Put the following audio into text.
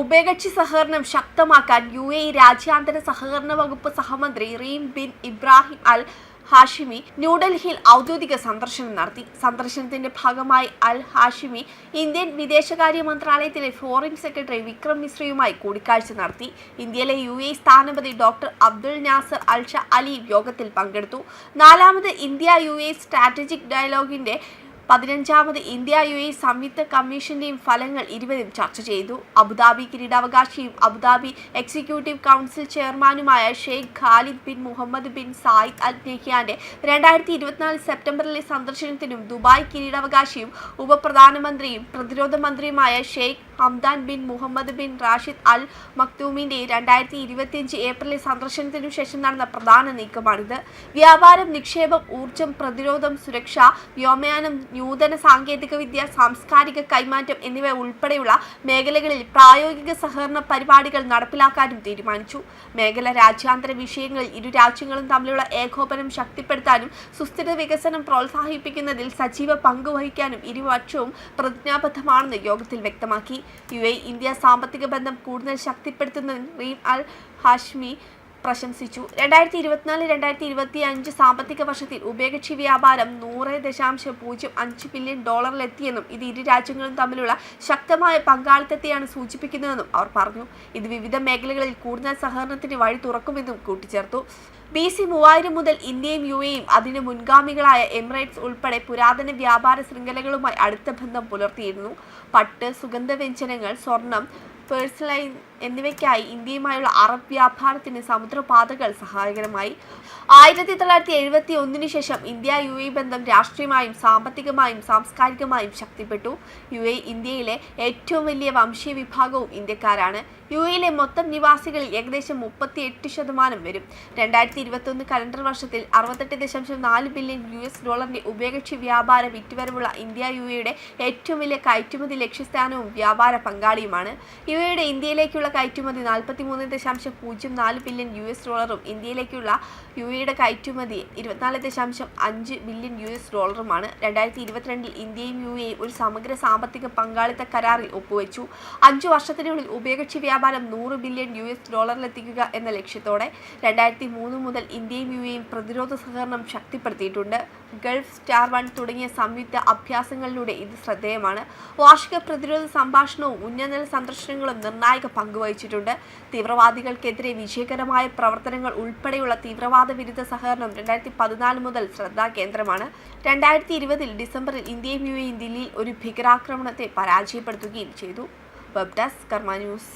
ഉഭയകക്ഷി സഹകരണം ശക്തമാക്കാൻ യു എ രാജ്യാന്തര സഹകരണ വകുപ്പ് സഹമന്ത്രി Reem bin Ibrahim Al Hashimi ന്യൂഡൽഹിയിൽ ഔദ്യോഗിക സന്ദർശനം നടത്തി. സന്ദർശനത്തിന്റെ ഭാഗമായി അൽ ഹാഷിമി ഇന്ത്യൻ വിദേശകാര്യ മന്ത്രാലയത്തിലെ ഫോറിൻ സെക്രട്ടറി വിക്രം മിശ്രയുമായി കൂടിക്കാഴ്ച നടത്തി. ഇന്ത്യയിലെ യു എ സ്ഥാനപതി doctor Abdul Nasser Alshaali യോഗത്തിൽ പങ്കെടുത്തു. നാലാമത് ഇന്ത്യ യു എ സ്ട്രാറ്റജിക് ഡയലോഗിന്റെ പതിനഞ്ചാമത് ഇന്ത്യ യു എ സംയുക്ത കമ്മീഷന്റെയും ഫലങ്ങൾ ഇരുവരും ചർച്ച ചെയ്തു. അബുദാബി കിരീടാവകാശിയും അബുദാബി എക്സിക്യൂട്ടീവ് കൗൺസിൽ ചെയർമാനുമായ Sheikh Khalid bin Mohamed bin Zayed Al നെഹ്യാന്റെ രണ്ടായിരത്തി ഇരുപത്തിനാല് സെപ്റ്റംബറിലെ സന്ദർശനത്തിനും ദുബായ് കിരീടാവകാശിയും ഉപപ്രധാനമന്ത്രിയും പ്രതിരോധ മന്ത്രിയുമായ Sheikh Hamdan bin Mohammed bin Rashid Al മക്തൂമിന്റെ രണ്ടായിരത്തി ഇരുപത്തിയഞ്ച് ഏപ്രിലിൽ സന്ദർശനത്തിനു ശേഷം നടന്ന പ്രധാന നീക്കമാണിത്. വ്യാപാരം നിക്ഷേപം ഊർജം പ്രതിരോധം സുരക്ഷ വ്യോമയാനം നൂതന സാങ്കേതികവിദ്യ സാംസ്കാരിക കൈമാറ്റം എന്നിവ ഉൾപ്പെടെയുള്ള മേഖലകളിൽ പ്രായോഗിക സഹകരണ പരിപാടികൾ നടപ്പിലാക്കാനും തീരുമാനിച്ചു. മേഖല രാജ്യാന്തര വിഷയങ്ങളിൽ ഇരു രാജ്യങ്ങളും തമ്മിലുള്ള ഏകോപനം ശക്തിപ്പെടുത്താനും സുസ്ഥിര വികസനം പ്രോത്സാഹിപ്പിക്കുന്നതിൽ സജീവ പങ്കുവഹിക്കാനും ഇരുപക്ഷവും പ്രതിജ്ഞാബദ്ധമാണെന്ന് യോഗത്തിൽ വ്യക്തമാക്കി. യു എ ഇന്ത്യ സാമ്പത്തിക ബന്ധം കൂടുതൽ ശക്തിപ്പെടുത്തുന്നതിന് റീം അൽ ഹാഷ്മി പ്രശംസിച്ചു. രണ്ടായിരത്തി ഇരുപത്തിനാല് രണ്ടായിരത്തി ഇരുപത്തി അഞ്ച് സാമ്പത്തിക വർഷത്തിൽ ഉഭയകക്ഷി വ്യാപാരം നൂറ് ദശാംശം പൂജ്യം അഞ്ച് ബില്യൺ ഡോളറിലെത്തിയെന്നും ഇത് ഇരു രാജ്യങ്ങളും തമ്മിലുള്ള ശക്തമായ പങ്കാളിത്തത്തെയാണ് സൂചിപ്പിക്കുന്നതെന്നും അവർ പറഞ്ഞു. ഇത് വിവിധ മേഖലകളിൽ കൂടുതൽ സഹകരണത്തിന് വഴി തുറക്കുമെന്നും കൂട്ടിച്ചേർത്തു. ബി സി മൂവായിരം മുതൽ ഇന്ത്യയും യു എയും അതിന് മുൻഗാമികളായ എമിറേറ്റ്സ് ഉൾപ്പെടെ പുരാതന വ്യാപാര ശൃംഖലകളുമായി അടുത്ത ബന്ധം പുലർത്തിയിരുന്നു. പട്ട് സുഗന്ധവ്യഞ്ജനങ്ങൾ സ്വർണം പേഴ്സലൈൻ എന്നിവയ്ക്കായി ഇന്ത്യയുമായുള്ള അറബ് വ്യാപാരത്തിന് സമുദ്രപാതകൾ സഹായകരമായി. ആയിരത്തി തൊള്ളായിരത്തി എഴുപത്തി ഒന്നിനു ശേഷം ഇന്ത്യ യു എ ബന്ധം രാഷ്ട്രീയമായും സാമ്പത്തികമായും സാംസ്കാരികമായും ശക്തിപ്പെട്ടു. യു എ ഇന്ത്യയിലെ ഏറ്റവും വലിയ വംശീയ വിഭാഗവും ഇന്ത്യക്കാരാണ്. യു എയിലെ മൊത്തം നിവാസികളിൽ ഏകദേശം മുപ്പത്തി എട്ട് ശതമാനം വരും. രണ്ടായിരത്തി ഇരുപത്തി ഒന്ന് കലണ്ടർ വർഷത്തിൽ അറുപത്തെട്ട് ദശാംശം നാല് ബില്യൺ യു എസ് ഡോളറിന്റെ ഉഭയകക്ഷി വ്യാപാര വിറ്റുവരവുള്ള ഇന്ത്യ യു എയുടെ ഏറ്റവും വലിയ കയറ്റുമതി ലക്ഷ്യസ്ഥാനവും വ്യാപാര പങ്കാളിയുമാണ്. യു എയുടെ ഇന്ത്യയിലേക്കുള്ള കയറ്റുമതി നാൽപ്പത്തി മൂന്ന് ദശാംശം പൂജ്യം നാല് ബില്യൺ യു എസ് ഡോളറും ഇന്ത്യയിലേക്കുള്ള യു എയുടെ കയറ്റുമതി ഇരുപത്തിനാല് ദശാംശം അഞ്ച് ബില്യൺ യു എസ് ഡോളറുമാണ്. രണ്ടായിരത്തി ഇരുപത്തിരണ്ടിൽ ഇന്ത്യയും യു എയും ഒരു സമഗ്ര സാമ്പത്തിക പങ്കാളിത്ത കരാറിൽ ഒപ്പുവെച്ചു. അഞ്ചു വർഷത്തിനുള്ളിൽ ഉഭയകക്ഷി വ്യാപാരം നൂറ് ബില്യൺ യു എസ് ഡോളറിലെത്തിക്കുക എന്ന ലക്ഷ്യത്തോടെ രണ്ടായിരത്തി മൂന്ന് മുതൽ ഇന്ത്യയും യു എയും പ്രതിരോധ സഹകരണം ശക്തിപ്പെടുത്തിയിട്ടുണ്ട്. ഗൾഫ് സ്റ്റാർ വൺ തുടങ്ങിയ സംയുക്ത അഭ്യാസങ്ങളിലൂടെ ഇത് ശ്രദ്ധേയമാണ്. വാർഷിക പ്രതിരോധ സംഭാഷണവും ഉന്നതതല സന്ദർശനങ്ങളും നിർണായക പങ്കുവഹിച്ചിട്ടുണ്ട് തീവ്രവാദികൾക്കെതിരെ വിജയകരമായ പ്രവർത്തനങ്ങൾ ഉൾപ്പെടെയുള്ള തീവ്രവാദ വിരുദ്ധ സഹകരണം രണ്ടായിരത്തി പതിനാല് മുതൽ ശ്രദ്ധാകേന്ദ്രമാണ് രണ്ടായിരത്തി ഇരുപതിൽ ഡിസംബറിൽ ഇന്ത്യയും യു എയും ദില്ലിയിൽ ഒരു ഭീകരാക്രമണത്തെ പരാജയപ്പെടുത്തുകയും ചെയ്തു. Web desk Karma news.